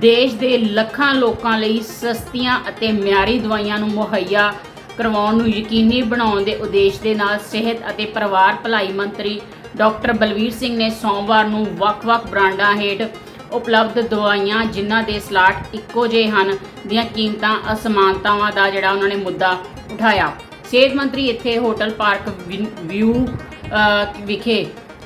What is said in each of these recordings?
ਦੇਸ਼ ਦੇ ਲੱਖਾਂ ਲੋਕਾਂ ਲਈ ਸਸਤੀਆਂ ਅਤੇ ਮਿਆਰੀ ਦਵਾਈਆਂ ਨੂੰ ਮੁਹੱਈਆ ਕਰਵਾਉਣ ਨੂੰ ਯਕੀਨੀ ਬਣਾਉਣ ਦੇ ਉਦੇਸ਼ ਦੇ ਨਾਲ ਸਿਹਤ ਅਤੇ ਪਰਿਵਾਰ ਭਲਾਈ ਮੰਤਰੀ ਡਾਕਟਰ ਬਲਵੀਰ ਸਿੰਘ ਨੇ ਸੋਮਵਾਰ ਨੂੰ ਵੱਖ-ਵੱਖ ਬ੍ਰਾਂਡਾਂ ਹੇਠ ਉਪਲਬਧ ਦਵਾਈਆਂ, ਜਿਨ੍ਹਾਂ ਦੇ ਸਲਾਟ ਇੱਕੋ ਜਿਹੇ ਹਨ, ਦੀਆਂ ਕੀਮਤਾਂ ਅਸਮਾਨਤਾਵਾਂ ਦਾ ਜਿਹੜਾ ਉਹਨਾਂ ਨੇ ਮੁੱਦਾ ਉਠਾਇਆ। ਸਿਹਤ ਮੰਤਰੀ ਇੱਥੇ ਹੋਟਲ ਪਾਰਕ ਵਿਊ ਵਿਖੇ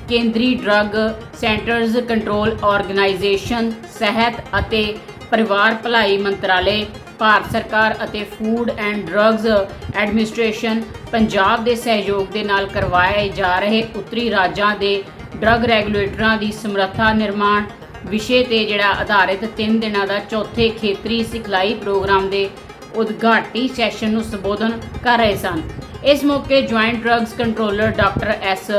ਕੇਂਦਰੀ ਡਰੱਗ ਸੈਂਟਰਜ਼ ਕੰਟਰੋਲ ਆਰਗੇਨਾਈਜੇਸ਼ਨ, ਸਿਹਤ ਅਤੇ ਪਰਿਵਾਰ ਭਲਾਈ ਮੰਤਰਾਲੇ, ਭਾਰਤ ਸਰਕਾਰ ਅਤੇ food and drugs administration Punjab ਦੇ ਸਹਿਯੋਗ ਦੇ ਨਾਲ ਕਰਵਾਏ ਜਾ ਰਹੇ ਉੱਤਰੀ ਰਾਜਾਂ ਦੇ ਡਰੱਗ ਰੈਗੂਲੇਟਰਾਂ ਦੀ ਸਮਰੱਥਾ ਨਿਰਮਾਣ ਵਿਸ਼ੇ ਤੇ ਜਿਹੜਾ ਆਧਾਰਿਤ 3 ਦਿਨਾਂ ਦਾ ਚੌਥੇ ਖੇਤਰੀ ਸਿਖਲਾਈ ਪ੍ਰੋਗਰਾਮ ਦੇ ਉਦਘਾਟੀ ਸੈਸ਼ਨ ਨੂੰ ਸੰਬੋਧਨ ਕਰ ਰਹੇ ਸਨ। ਇਸ ਮੌਕੇ joint drugs controller doctor S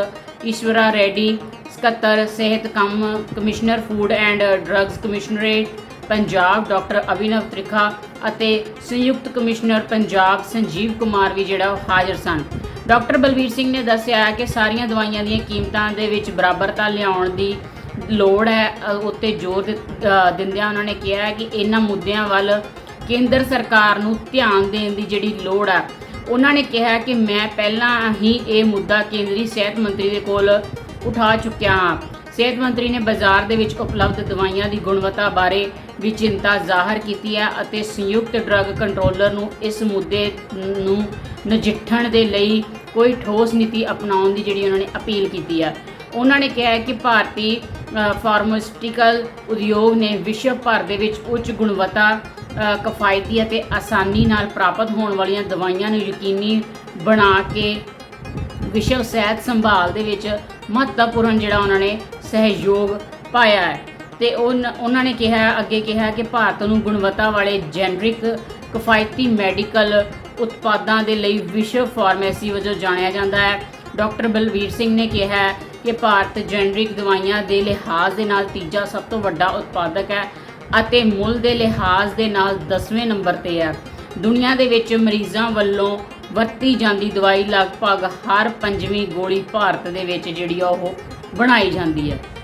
Eshwara Reddy, ਸਕੱਤਰ, ਸਿਹਤ ਕੰਮ, commissioner, food and drugs commissionerate, Punjab doctor Abhinav Trikha ਅਤੇ ਸੰਯੁਕਤ ਕਮਿਸ਼ਨਰ ਪੰਜਾਬ ਸੰਜੀਵ ਕੁਮਾਰ ਵੀ ਜਿਹੜਾ ਉਹ ਹਾਜ਼ਰ ਸਨ। ਡਾਕਟਰ ਬਲਬੀਰ ਸਿੰਘ ਨੇ ਦੱਸਿਆ ਕਿ ਸਾਰੀਆਂ ਦਵਾਈਆਂ ਦੀਆਂ ਕੀਮਤਾਂ ਦੇ ਵਿੱਚ ਬਰਾਬਰਤਾ ਲਿਆਉਣ ਦੀ ਲੋੜ ਹੈ। ਉੱਤੇ ਜ਼ੋਰ ਦਿੱਤ- ਦਿੰਦਿਆਂ ਉਹਨਾਂ ਨੇ ਕਿਹਾ ਹੈ ਕਿ ਇਹਨਾਂ ਮੁੱਦਿਆਂ ਵੱਲ ਕੇਂਦਰ ਸਰਕਾਰ ਨੂੰ ਧਿਆਨ ਦੇਣ ਦੀ ਜਿਹੜੀ ਲੋੜ ਹੈ ਉਹਨਾਂ ਨੇ ਕਿਹਾ ਕਿ ਮੈਂ ਪਹਿਲਾਂ ਹੀ ਇਹ ਮੁੱਦਾ ਕੇਂਦਰੀ ਸਿਹਤ ਮੰਤਰੀ ਦੇ ਕੋਲ ਉਠਾ ਚੁੱਕਿਆ ਹਾਂ। ਸਿਹਤ ਮੰਤਰੀ ਨੇ ਬਾਜ਼ਾਰ ਦੇ ਵਿੱਚ ਉਪਲਬਧ ਦਵਾਈਆਂ ਦੀ ਗੁਣਵੱਤਾ ਬਾਰੇ ਵੀ ਚਿੰਤਾ ਜ਼ਾਹਰ ਕੀਤੀ ਹੈ ਅਤੇ ਸੰਯੁਕਤ ਡਰੱਗ ਕੰਟਰੋਲਰ ਨੂੰ ਇਸ ਮੁੱਦੇ ਨੂੰ ਨਜਿੱਠਣ ਦੇ ਲਈ ਕੋਈ ਠੋਸ ਨੀਤੀ ਅਪਣਾਉਣ ਦੀ ਜਿਹੜੀ ਉਹਨਾਂ ਨੇ ਅਪੀਲ ਕੀਤੀ ਹੈ। ਉਹਨਾਂ ਨੇ ਕਿਹਾ ਹੈ ਕਿ ਭਾਰਤੀ ਅ, ਫਾਰਮਾਸਿਊਟੀਕਲ ਉਦਯੋਗ ਨੇ ਵਿਸ਼ਵ ਭਰ ਦੇ ਵਿੱਚ ਉੱਚ ਗੁਣਵੱਤਾ ਕਿਫਾਇਤੀ ਅਤੇ ਆਸਾਨੀ ਨਾਲ ਪ੍ਰਾਪਤ ਹੋਣ ਵਾਲੀਆਂ ਦਵਾਈਆਂ ਨੂੰ ਯਕੀਨੀ ਬਣਾ ਕੇ ਵਿਸ਼ਵ ਸਿਹਤ ਸੰਭਾਲ ਦੇ ਵਿੱਚ ਮਹੱਤਵਪੂਰਨ ਜਿਹੜਾ ਉਹਨਾਂ ਨੇ ਸਹਿਯੋਗ ਪਾਇਆ ਹੈ। ਤੇ ਉਨ- ਉਹਨਾਂ ਨੇ ਕਿਹਾ, ਅੱਗੇ ਕਿਹਾ ਕਿ ਭਾਰਤ ਨੂੰ ਗੁਣਵੱਤਾ ਵਾਲੇ ਜੈਨਰਿਕ ਕਿਫਾਇਤੀ ਮੈਡੀਕਲ ਉਤਪਾਦਾਂ ਦੇ ਲਈ ਵਿਸ਼ਵ ਫਾਰਮੇਸੀ ਵਜੋਂ ਜਾਣਿਆ ਜਾਂਦਾ ਹੈ। ਡਾਕਟਰ ਬਲਵੀਰ ਸਿੰਘ ਨੇ ਕਿਹਾ ਕਿ ਭਾਰਤ ਜੈਨਰਿਕ ਦਵਾਈਆਂ ਦੇ ਲਿਹਾਜ਼ ਦੇ ਨਾਲ ਤੀਜਾ ਸਭ ਤੋਂ ਵੱਡਾ ਉਤਪਾਦਕ ਹੈ। ਅਤੇ ਮੁੱਲ ਦੇ ਲਿਹਾਜ਼ ਦੇ ਨਾਲ 10ਵੇਂ ਨੰਬਰ ਤੇ ਹੈ। ਦੁਨੀਆ ਦੇ ਵਿੱਚ ਮਰੀਜ਼ਾਂ ਵੱਲੋਂ ਵਰਤੀ ਜਾਂਦੀ ਦਵਾਈ ਲਗਭਗ ਹਰ ਪੰਜਵੀਂ ਗੋਲੀ ਭਾਰਤ ਦੇ ਵਿੱਚ ਜਿਹੜੀ ਆ ਉਹ ਬਣਾਈ ਜਾਂਦੀ ਹੈ।